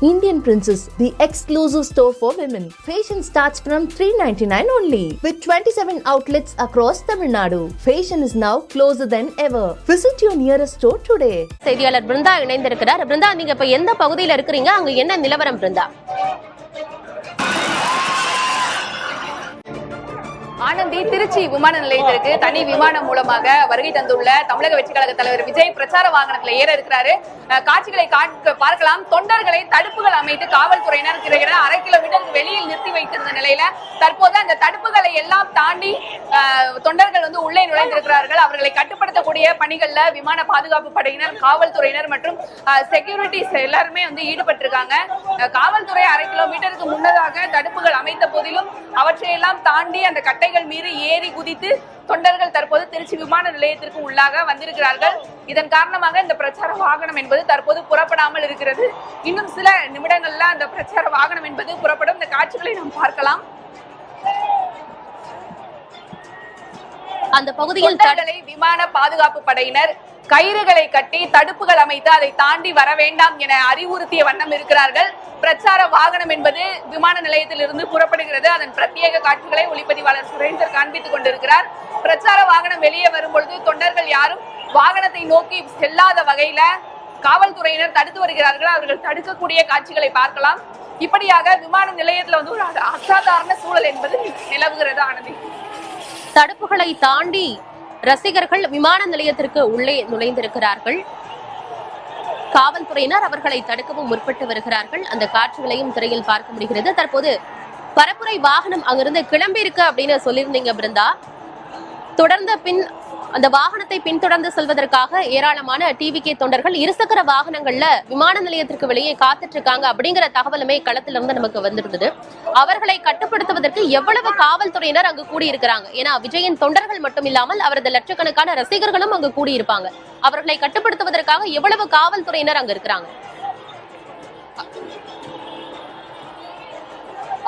Indian Princess, the exclusive store for women. Fashion starts from 399 only. With 27 outlets across Tamil Nadu. Fashion is now closer than ever. Visit your nearest store today. செய்தியாளர் பிருந்தா இணைந்திருக்கிறார் பிருந்தா நீங்க இப்ப எந்த பகுதியில இருக்கிறீங்க அங்க என்ன நிலவரம் பிருந்தா ஆனந்தி திருச்சி விமான நிலையத்திற்கு தனி விமானம் மூலமாக வருகை தந்துள்ள தமிழக வெற்றி கழக தலைவர் விஜய் பிரச்சார வாகனத்துல ஏற இருக்கிறாரு. காட்சிகளை பார்க்கலாம். தொண்டர்களை தடுப்புகள் அமைத்து காவல்துறையினர் அரை கிலோமீட்டர் வெளியில் நிறுத்தி வைத்திருந்த நிலையில தற்போது அந்த தடுப்புகளை எல்லாம் தாண்டி தொண்டர்கள் வந்து உள்ளே நுழைந்திருக்கிறார்கள். அவர்களை கட்டுப்படுத்தக்கூடிய பணிகள்ல விமான பாதுகாப்பு படையினர் காவல்துறையினர் மற்றும் செக்யூரிட்டிஸ் எல்லாருமே வந்து ஈடுபட்டிருக்காங்க. காவல்துறை அரை கிலோமீட்டருக்கு முன்னதாக தடுப்புகள் அமைத்த போதிலும் அவற்றையெல்லாம் தாண்டி அந்த கட்டைகள் மீது ஏறி குதித்து தொண்டர்கள் தற்போது திருச்சி விமான நிலையத்திற்கு உள்ளாக வந்திருக்கிறார்கள். இதன் காரணமாக இந்த பிரச்சார வாகனம் என்பது தற்போது புறப்படாமல் இருக்கிறது. இன்னும் சில நிமிடங்கள்ல அந்த பிரச்சார வாகனம் என்பது புறப்படும். இந்த காட்சிகளை நாம் பார்க்கலாம். அந்த பகுதியில் தொண்டர்களை விமான பாதுகாப்பு படையினர் கயிறுகளை கட்டி தடுப்புகள் அமைத்து அதை தாண்டி வர வேண்டாம் என அறிவுறுத்திய வண்ணம் இருக்கிறார்கள். பிரச்சார வாகனம் என்பது விமான நிலையத்தில் இருந்து புறப்படுகிறது. அதன் பிரத்யேக காட்சிகளை ஒளிப்பதிவாளர் சுரேந்தர் காண்பித்துக் கொண்டிருக்கிறார். பிரச்சார வாகனம் வெளியே வரும் பொழுது தொண்டர்கள் யாரும் வாகனத்தை நோக்கி செல்லாத வகையில காவல்துறையினர் தடுத்து வருகிறார்கள். அவர்கள் தடுக்கக்கூடிய காட்சிகளை பார்க்கலாம். இப்படியாக விமான நிலையத்துல வந்து ஒரு அசாதாரண சூழல் என்பது நிலவுகிறது ஆனந்தி. தடுப்புகளை தாண்டி ரசிகர்கள் விமான நிலையத்திற்கு உள்ளே நுழைந்திருக்கிறார்கள். காவல்துறையினர் அவர்களை தடுக்கவும் முற்பட்டு வருகிறார்கள். அந்த காட்சிகளையும் திரையில் பார்க்க முடிகிறது. தற்போது பரப்புரை வாகனம் அங்கிருந்து கிளம்பி இருக்கு அப்படின்னு சொல்லியிருந்தீங்க பிருந்தா. தொடர்ந்த பின் அந்த வாகனத்தை பின்தொடர்ந்து செல்வதற்காக ஏராளமான டிவிகே தொண்டர்கள் இருசக்கர வாகனங்கள்ல விமான நிலையத்திற்கு வெளியே காத்துட்டு இருக்காங்க அப்படிங்கிற தகவலுமே களத்திலிருந்து நமக்கு வந்திருந்தது. அவர்களை கட்டுப்படுத்துவதற்கு எவ்வளவு காவல்துறையினர் அங்கு கூடியிருக்கிறாங்க? ஏன்னா விஜயின் தொண்டர்கள் மட்டும் இல்லாமல் அவரது லட்சக்கணக்கான ரசிகர்களும் அங்கு கூடியிருப்பாங்க. அவர்களை கட்டுப்படுத்துவதற்காக எவ்வளவு காவல்துறையினர் அங்க இருக்கிறாங்க?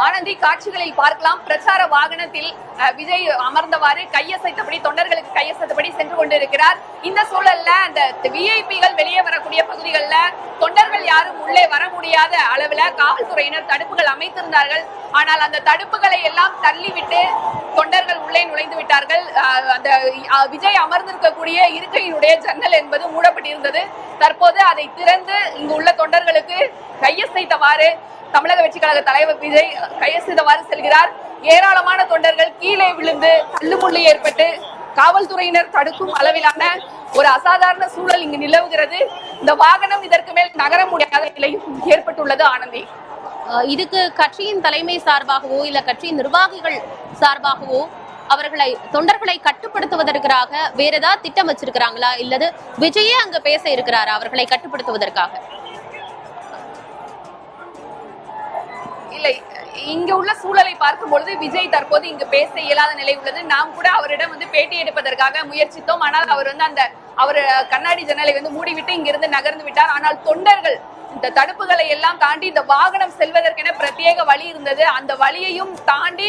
ஆனந்தி காட்சிகளில் பார்க்கலாம். பிரச்சார வாகனத்தில் விஜய் அமர்ந்தவாறு கையசைத்தபடி தொண்டர்களுக்கு கையசைத்தபடி சென்று கொண்டிருக்கிறார். இந்த சூழல்ல அந்த விஐபிகள் வெளியே வரக்கூடிய பகுதிகளில் தொண்டர்கள் யாரும் உள்ளே வர முடியாத அளவுல காவல்துறையினர் தடுப்புகள் அமைத்திருந்தார்கள். ஆனால் அந்த தடுப்புகளை எல்லாம் தள்ளிவிட்டு தொண்டர்கள் உள்ளே நுழைந்து விட்டார்கள். அஹ், அந்த விஜய் அமர்ந்திருக்கக்கூடிய இருக்கையினுடைய ஜன்னல் என்பது மூடப்பட்டிருந்தது. தற்போது அதை திறந்து இங்கு உள்ள தொண்டர்களுக்கு கையசைத்தவாறு தமிழக வெற்றி கழக தலைவர் விஜய் கையசைத்தவாறு செல்கிறார். ஏராளமான தொண்டர்கள் கீழே விழுந்து தள்ளுமுள்ளு ஏற்பட்டு காவல்துறையினர் தடுக்கும் அளவிலான ஒரு அசாதாரண சூழல் இங்கு நிலவுகிறது. இந்த வாகனம் இதற்கு மேல் நகர முடியாத நிலையும் ஏற்பட்டுள்ளது ஆனந்தி. இதுக்கு கட்சியின் தலைமை சார்பாகவோ இல்ல கட்சியின் நிர்வாகிகள் சார்பாகவோ அவர்களை தொண்டர்களை கட்டுப்படுத்துவதற்காக வேற ஏதாவது திட்டம் வச்சிருக்கிறாங்களா? இல்லது விஜயே அங்க பேச இருக்கிறாரா? அவர்களை கட்டுப்படுத்துவதற்காக. இல்லை இங்க உள்ள சூழலை பார்க்கும் பொழுது விஜய் தற்போது இங்கு பேச இயலாத நிலை உள்ளது. நாம் கூட அவரிடம் வந்து பேட்டி எடுப்பதற்காக முயற்சித்தோம். ஆனால் அவர் வந்து அந்த அவர் கண்ணாடி ஜன்னலை வந்து மூடிவிட்டு இங்கிருந்து நகர்ந்து விட்டார். ஆனால் தொண்டர்கள் இந்த தடுப்புகளை எல்லாம் தாண்டி இந்த வாகனம் செல்வதற்கென பிரத்யேக வழி இருந்தது. அந்த வழியையும் தாண்டி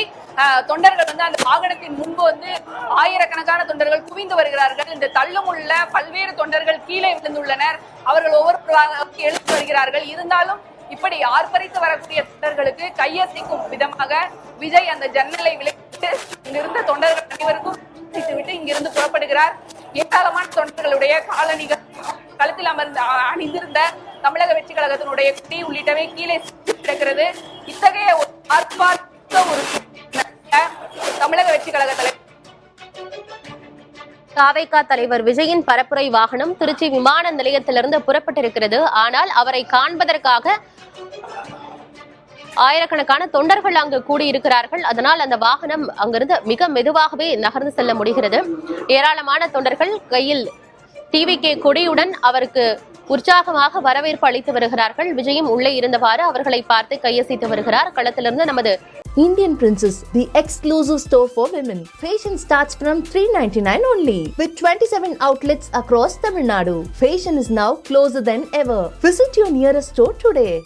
தொண்டர்கள் வந்து அந்த வாகனத்தின் முன்பு வந்து ஆயிரக்கணக்கான தொண்டர்கள் குவிந்து வருகிறார்கள். இந்த தள்ளுமுள்ள பல்வேறு தொண்டர்கள் கீழே விழுந்துள்ளனர். அவர்கள் ஒவ்வொரு எழுத்து வருகிறார்கள். இருந்தாலும் இப்படி ஆர்ப்பரித்து வரக்கூடிய தொண்டர்களுக்கு கையசைக்கும் விதமாக விஜய் அந்த ஜன்னலை விளக்கிட்டு இங்கிருந்த தொண்டர்கள் அனைவருக்கும் விட்டு இங்கிருந்து புறப்படுகிறார். ஏராளமான தொண்டர்களுடைய காலணிகள் களத்தில் அமர்ந்த அணிந்திருந்த தமிழக வெற்றி கழகத்தினுடைய குடி உள்ளிட்டவை கீழே கிடக்கிறது. இத்தகைய ஒரு ஆர்ப்பாட்ட ஒரு தாவேகா தலைவர் விஜயின் பரப்புரை வாகனம் திருச்சி விமான நிலையத்திலிருந்து புறப்பட்டிருக்கிறது. ஆனால் அவரை காண்பதற்காக ஆயிரக்கணக்கான தொண்டர்கள் அங்கு கூடியிருக்கிறார்கள். அதனால் அந்த வாகனம் அங்கிருந்து மிக மெதுவாகவே நகர்ந்து செல்ல முடிகிறது. ஏராளமான தொண்டர்கள் கையில் டிவி கே கொடியுடன் அவருக்கு உற்சாகமாக வரவேற்பு அளித்து வருகிறார்கள். விஜயும் உள்ளே இருந்தவாறு அவர்களை பார்த்து கையசைத்து வருகிறார். களத்திலிருந்து நமது Indian Princess, the exclusive store for women. Fashion starts from 399 only. With 27 outlets across Tamil Nadu. Fashion is now closer than ever. Visit your nearest store today.